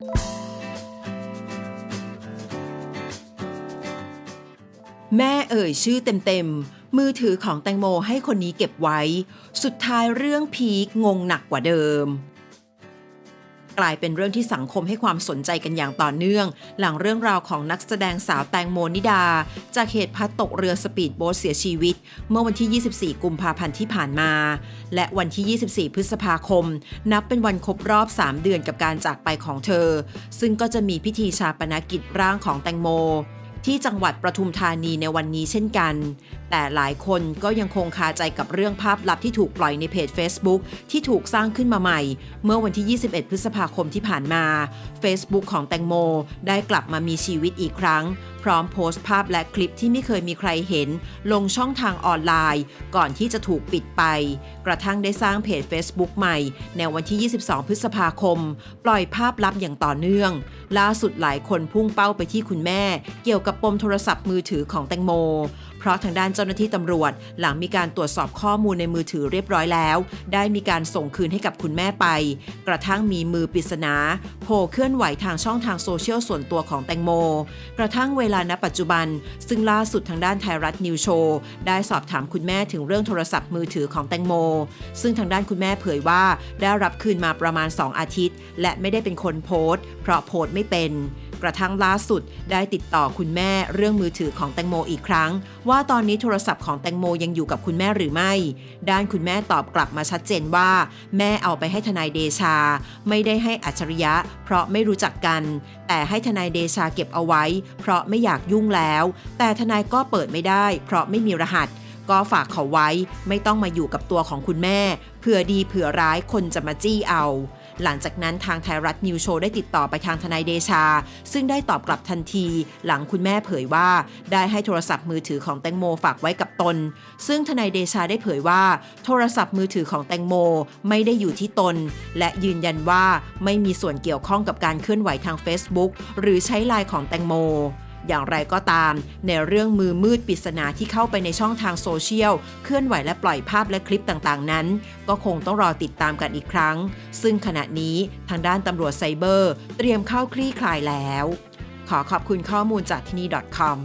แม่เอ่ยชื่อเต็มๆ มือถือของแตงโมให้คนนี้เก็บไว้ สุดท้ายเรื่องพีคงงหนักกว่าเดิม กลายเป็นเรื่องที่สังคมให้ความสนใจกันอย่างต่อเนื่อง หลังเรื่องราวของนักแสดงสาวแตงโมนิดา จากเหตุพลัดตกเรือสปีดโบ๊ทเสียชีวิต เมื่อวันที่ 24 กุมภาพันธ์ที่ผ่านมา และวันที่ 24 พฤษภาคม นับเป็นวันครบรอบ 3 เดือนกับการจากไปของเธอ ซึ่งก็จะมีพิธีชาปนกิจร่างของแตงโม ที่จังหวัดประทุมธานีในวันนี้เช่นกัน แต่หลายคนก็ยังคงคาใจกับเรื่องภาพลับที่ถูกปล่อยในเพจ Facebook ที่ถูกสร้างขึ้นมาใหม่ เมื่อวันที่ 21 พฤษภาคมที่ผ่านมา Facebook ของแตงโมได้กลับมามีชีวิตอีกครั้ง พร้อมโพสต์ภาพและคลิปที่ไม่เคยมีใครเห็น ลงช่องทางออนไลน์ ก่อนที่จะถูกปิดไป กระทั่งได้สร้างเพจ Facebook ใหม่ ในวันที่ 22 พฤษภาคม ปล่อยภาพลับอย่างต่อเนื่อง ล่าสุดหลายคนพุ่งเป้าไปที่คุณแม่ เกี่ยวกับปมโทรศัพท์มือถือของแตงโม เพราะทางด้านเจ้าหน้าที่ตำรวจ หลังมีการตรวจสอบข้อมูลในมือถือเรียบร้อยแล้ว ได้มีการส่งคืนให้กับคุณแม่ไป กระทั่งมีมือปริศนาโผล่เคลื่อนไหวทางช่องทางโซเชียลส่วนตัวของแตงโม กระทั่งเวลาณปัจจุบัน ซึ่งล่าสุดทางด้านไทยรัฐนิวโชว์ได้สอบถามคุณแม่ถึงเรื่องโทรศัพท์มือถือของแตงโม ซึ่งทางด้านคุณแม่เผยว่าได้รับคืนมาประมาณ 2 อาทิตย์ และไม่ได้เป็นคนโพสต์ เพราะโพสต์ไม่เป็น กระทั่งล่าสุดได้ติดต่อคุณแม่เรื่องมือถือของแตงโมอีกครั้ง ว่าตอนนี้โทรศัพท์ของแตงโมยังอยู่กับคุณแม่หรือไม่ ด้านคุณแม่ตอบกลับมาชัดเจนว่า แม่เอาไปให้ทนายเดชา ไม่ได้ให้อัจฉริยะ เพราะไม่รู้จักกัน แต่ให้ทนายเดชาเก็บเอาไว้ เพราะไม่อยากยุ่งแล้ว แต่ทนายก็เปิดไม่ได้ เพราะไม่มีรหัสก็ฝากเขาไว้ไม่ต้องมาอยู่กับตัวของคุณแม่เผื่อดีเผื่อร้ายคนจะมาจี้เอา หลังจากนั้นทางไทยรัฐนิวโชว์ได้ติดต่อไปทางทนายเดชา ซึ่งได้ตอบกลับทันที หลังคุณแม่เผยว่า ได้ให้โทรศัพท์มือถือของแตงโมฝากไว้กับตน ซึ่งทนายเดชาได้เผยว่า โทรศัพท์มือถือของแตงโมไม่ได้อยู่ที่ตน และยืนยันว่าไม่มีส่วนเกี่ยวข้องกับการเคลื่อนไหวทาง Facebook หรือใช้ไลน์ของแตงโม อย่างไรก็ตาม ในเรื่องมือมืดปริศนาที่เข้าไปในช่องทางโซเชียล เคลื่อนไหวและปล่อยภาพและคลิปต่างๆ นั้น ก็คงต้องรอติดตามกันอีกครั้ง ซึ่งขณะนี้ทางด้านตำรวจไซเบอร์ เตรียมเข้าคลี่คลายแล้ว ขอขอบคุณข้อมูลจากที่นี่ .com